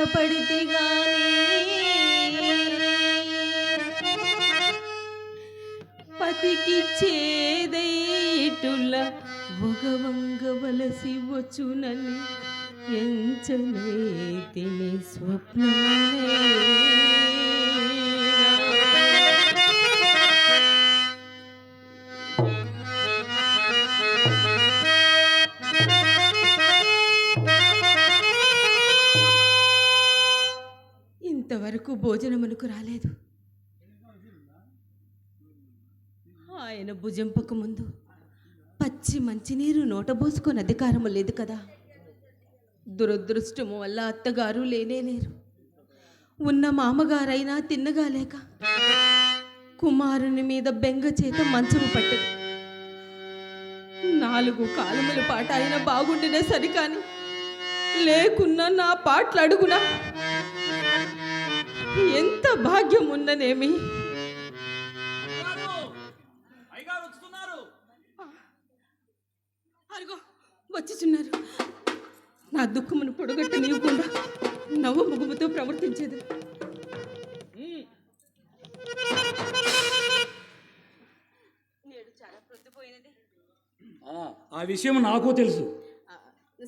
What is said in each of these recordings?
బాధపడితే గాని పతికి చేదైటుల ఒగవంగవలసి వచ్చునని ఎంచనే తిని స్వప్నమే. వరకు భోజనమునకు రాలేదు. ఆయన భుజింపక ముందు పచ్చి మంచినీరు నోటబోసుకొని అధికారము లేదు కదా. దురదృష్టము వల్ల అత్తగారు లేనే లేరు. ఉన్న మామగారైనా తిన్నగా లేక కుమారుని మీద బెంగ చేత మంచము పట్టదు. నాలుగు కాలముల పాట అయినా బాగుండినా సరికాని లేకున్నా నా పాటలు అడుగునా ఎంత భాగ్యం ఉన్ననేమి అరుగో వచ్చిచున్నారు నా దుఃఖమును పొడగట్ట నీవకుండా నవ్వు ముగుముతో ప్రవర్తించేది. ఆ, విషయం నాకు తెలుసు.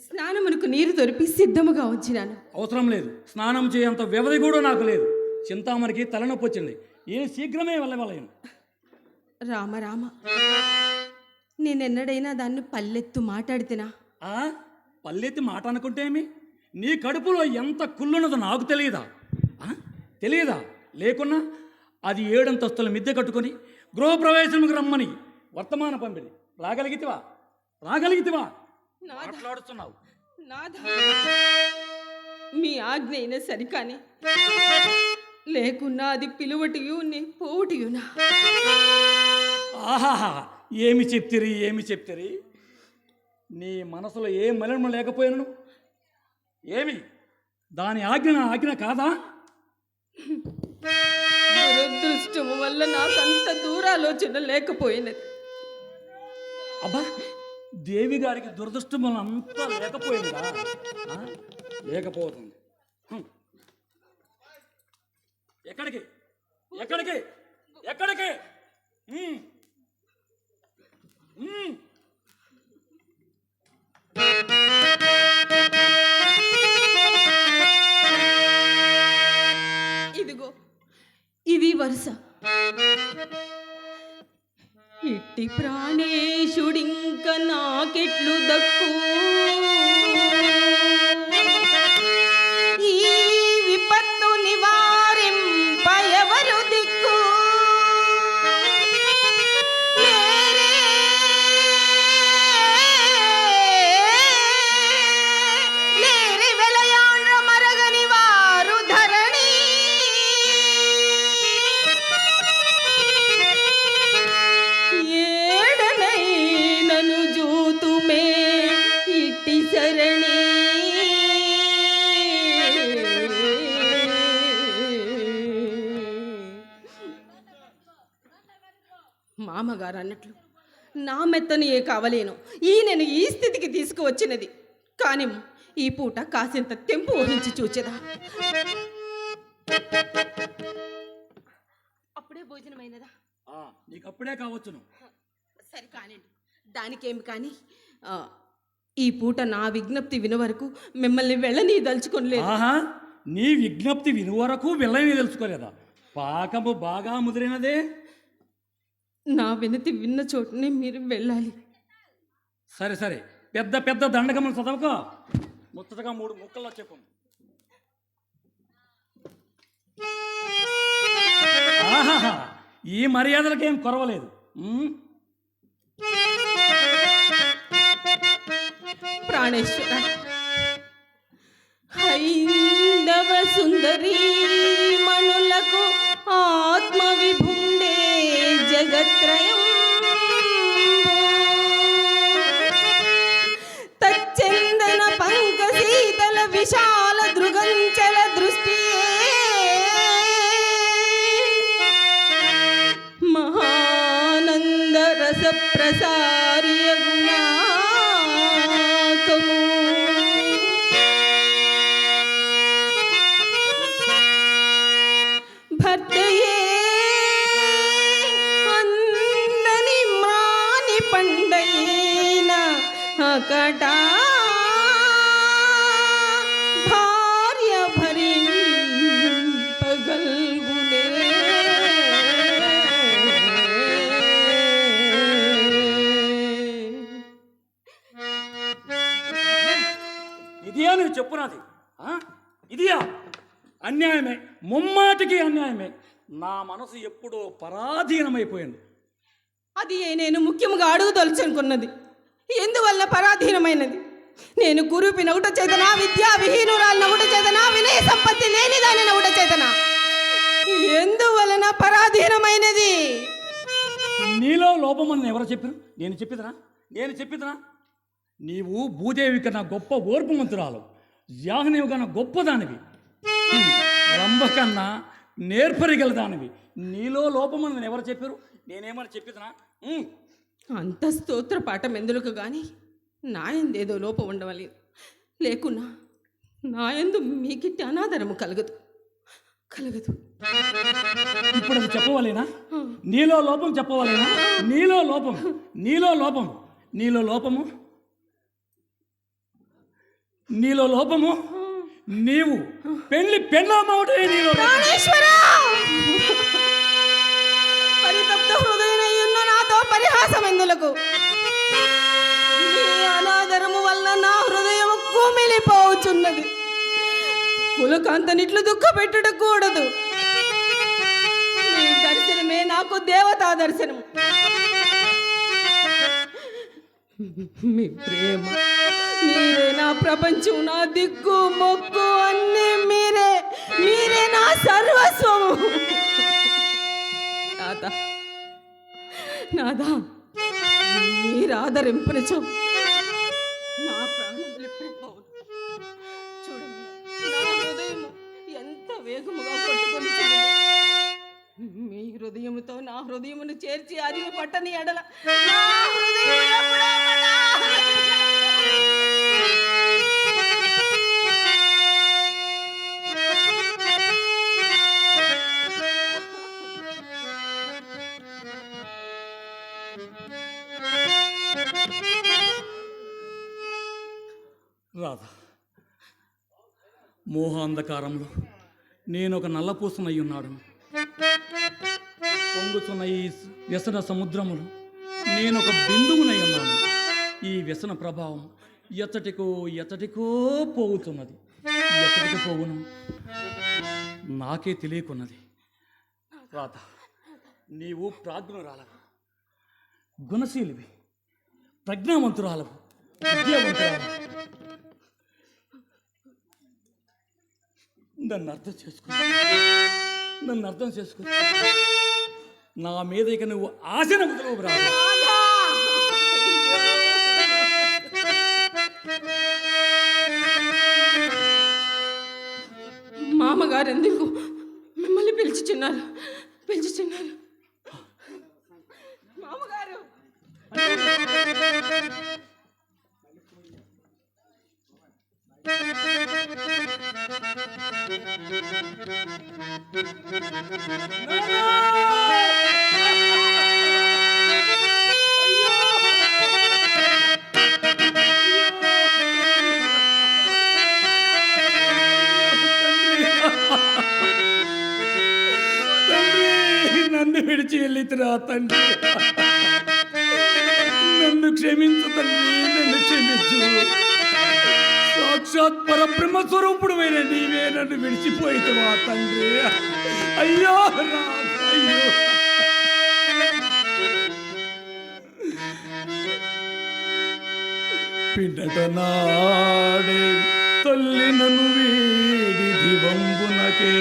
స్నానమునకు నీరు దొరికి సిద్ధముగా వచ్చినాను అవసరం లేదు. స్నానం చేయంత వ్యవధి కూడా నాకు లేదు. చింతామణికి తలనొప్పి వచ్చింది. నేను శీఘ్రమే వెళ్ళవలేను రామ రామ. నేనెన్నడైనా దాన్ని పల్లెత్తు మాట్లాడితేనా? ఆ? పల్లెత్తి మాట అనుకుంటే ఏమి? నీ కడుపులో ఎంత కుళ్ళున్నదో నాకు తెలియదా? ఆ? తెలియదా? లేకున్నా అది ఏడంతస్తుల మిద్దె కట్టుకొని గృహప్రవేశంకి రమ్మని వర్తమాన పంపిణీ. రాగలిగితివా? రాగలిగితివా? మాట్లాడుతున్నావు. మీ ఆజ్ఞ అయినా సరికాని. లేకున్నా అది పిలువటియు నీ పోవటియునా? ఆహాహా ఏమి చెప్తిరి ఏమి చెప్తిరి? నీ మనసులో ఏ మలినం లేకపోయాను ఏమి? దాని ఆజ్ఞ నా ఆజ్ఞ కాదా? దురదృష్టము వల్ల నాకంత దూరాలోచన లేకపోయినది. అబ్బా దేవి గారికి దురదృష్టం వల్ల అంతా లేకపోయిందా? లేకపోతుంది. ఎక్కడికి? ఎక్కడికి? ఎక్కడికి. ఇదిగో ఇది వరుస. ఇట్టి ప్రాణేశుడింక నాకెట్లు దక్కు. మామగారు అన్నట్లు. నా మెత్తని ఏ కావలేను. ఈ నేను ఈ స్థితికి తీసుకువచ్చినది. కానీ ఈ పూట కాసింత తెంపు ఊహించి చూచెదా. అప్పుడే భోజనమైనదా? ఆ, నీకు అప్పుడే కావచ్చును. సరే కానివ్వండి. దానికేమి కానీ ఆ, ఈ పూట నా విజ్ఞప్తి విన వరకు మిమ్మల్ని వెళ్ళని దలుచుకోలేదు ఆహా నీ విజ్ఞప్తి విను వరకు వెళ్ళని తెలుసుకోలేదా పాకము బాగా ముదిరినదే. నా వినతి విన్న చోటనే మీరు వెళ్ళాలి. సరే సరే. పెద్ద పెద్ద దండకములు చదవకో. ముచ్చటగా మూడు ముక్కల్లో చెప్పు. ఆహాహా ఈ మర్యాదలకేం కొరవలేదు. ప్రాణేశ్వర హైందవ సుందరీ మణులకు त्रयो చెప్పున్నది ఆ? ఇదియా? అన్యాయమే. ముమ్మాటికి అన్యాయమే. నా మనసు ఎప్పుడో పరాధీనమైపోయింది. అది నేను ముఖ్యంగా అడుగుదలుచుకున్నది ఎందువల్ల పరాధీనమైనది? నేను కురూపి నవ్వుట చేతనా విద్యా విహీనురాలు నవ్వుట చేతనా వినయ సంపత్తి లేనిదాని నవ్వుట చేతనా? ఎందువలన పరాధీనమైనది? నీలో లోపమని ఎవరు చెప్పారు? నేను చెప్పిదనా? నేను చెప్పిదనా? నీవు భూదేవి కన్నా గొప్ప ఓర్పుమంతురాలు. యాహనేవి కన్నా గొప్పదానివి. రంభ కన్నా నేర్పరిగల దానివి నీలో లోపమని నేను ఎవరు చెప్పారు? నేనేమని చెప్పిదనా. అంత స్తోత్ర పాఠం ఎందులకు గాని? నాయందేదో లోపం ఉండవలేదు. లేకున్నా నాయందు మీకిట్టి అనాదరము కలగదు. కలగదు. ఇప్పుడు అది చెప్పవలేనా నీలో లోపం చెప్పవలేనా? నీలో లోపం. నీలో లోపం. నీలో లోపము? నీలో లోపము నీవు పెళ్ళి పెళ్ళామవుటే నీలో లోపం. ప్రాణేశ్వరా! పరితప్త హృదయనయ్యున్న నాతో పరిహాసం ఎందులకు నీ అనాదరము వల్ల నా హృదయం కుమిలిపోవచున్నది కులకాంతనిట్లు దుఃఖ కూడదు. నీ దర్శనమే నాకు దేవతా దర్శనం మీ ప్రేమ మీరే నా ప్రపంచం నా దిక్కు మొక్కు అన్నీ మీరే. మీరే నా సర్వస్వము. నాదా నాదా మీరు ఆదరింపనిచో. నా ప్రాణములు ఎప్పుడే చూడండి నా హృదయం ఎంత వేగముగా కొట్టుకొని మీ హృదయముతో నా హృదయమును చేర్చి అరివి పట్టని ఎడల నా హృదయం మోహాంధకారంలో. నేను ఒక నల్లపూసనై ఉన్నాడు పొంగుతున్న ఈ వ్యసన సముద్రములో నేను ఒక బిందువునై ఉన్నాను ఈ వ్యసన ప్రభావం ఎత్తటికో ఎత్తటికో పోగుతున్నది. ఎత్తటికి పోవును? నాకే తెలియకున్నది. రాత నీవు ప్రాజ్ఞురాలవు. గుణశీలివి. ప్రజ్ఞావంతురాలవు. విద్యావంతురాలవు. నన్ను అర్థం చేసుకో. నన్ను అర్థం చేసుకో. నా మీద ఇక నువ్వు ఆశను వదలవు రా మామగారు ఎందుకు మిమ్మల్ని పిలిచిచున్నారు. పిలిచిచున్నారు. మామగారు. తండ్రి నన్ను విడిచి వెళ్ళితురా తండ్రి నన్ను క్షమించు తండ్రి నన్ను క్షమించు సాక్షాత్ పరబ్రహ్మ స్వరూపుడు నీవే నన్ను విడిచిపోయితవా తండ్రి. అయ్యో అయ్యో పిండట నాడే తల్లి నన్ను వీడి దివంబునకే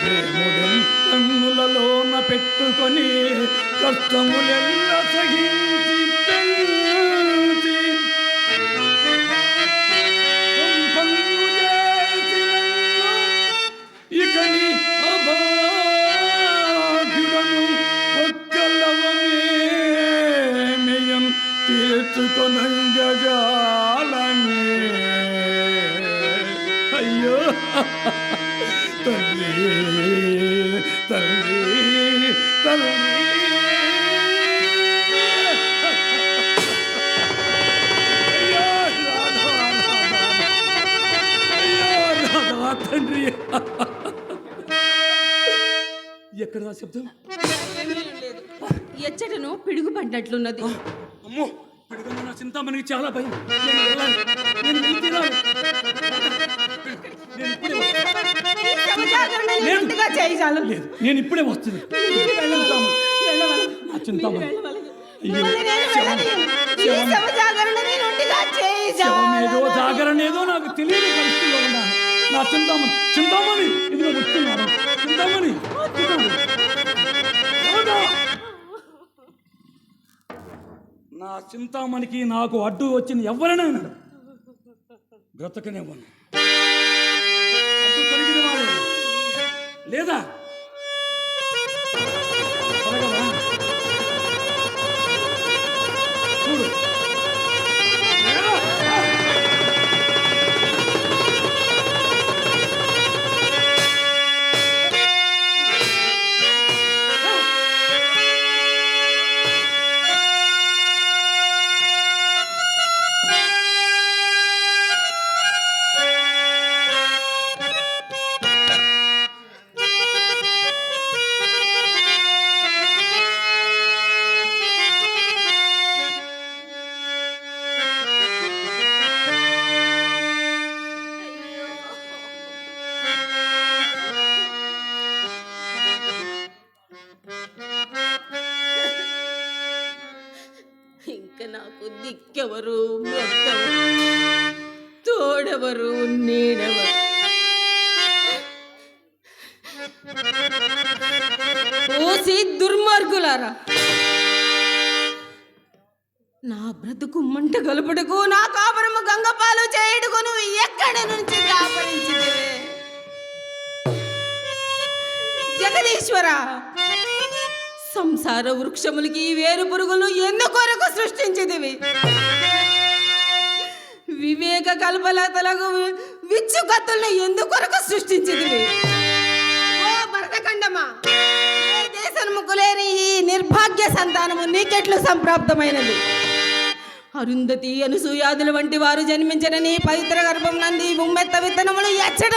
ప్రేముడెం కన్నులలోన పెట్టుకొని కష్టములెల్ల సహించి తెచ్చుకొనంగజాలని అయ్యో. తల్లి తల్లి తల్లి. తండ్రి ఎక్కడ శబ్దం? ఎచ్చటను పిడుగు పడ్డట్లున్నది. అమ్మో. పిడుగున్న నా చింతామణికి చాలా భయం నేను వెళ్ళాలి నేను వెళ్ళి తీరాలి నేను ఇప్పుడే వస్తాను. లేదు. నేను ఇప్పుడే వస్తుంది. నా చింతామణి. అయ్యో, శవం. శవం. శవం ఏదో. జాగరణ ఏదో నాకు తెలియని పరిస్థితిలో ఉన్నాను నా చింతామణి చింతామణి ఇదిగో వస్తున్నాను చింతామణి వస్తున్నాడు. రాధా! నా చింతామణికి నాకు అడ్డు వచ్చిన ఎవరైనా బ్రతకనివ్వను. అడ్డు లేదా? తోడెవరు నీడెవరు. ఓసి దుర్మార్గులారా. నా బ్రతుకు మంట గలుపుటకు నా కాపురము గంగపాలు చేయుటకు నువ్వు ఎక్కడి నుంచి కాపరించిదివే జగదీశ్వర సంసార వృక్షములకి వేరు పురుగులు ఎందుకొరకు సృష్టించిదివి వివేక కల్పలతలకు వి- విచ్చు కత్తుల్ని ఎందుకొరకు సృష్టించిదివి ఓ భరతఖండమా ఏ దేశముకు లేని ఈ నిర్భాగ్య సంతానము నీకెట్లు సంప్రాప్తమైనది? అరుంధతి అనసూయాదుల వంటి వారు జన్మించిన నీ పవిత్ర గర్భం నంది ఉమ్మెత్త విత్తనములు ఎచ్చట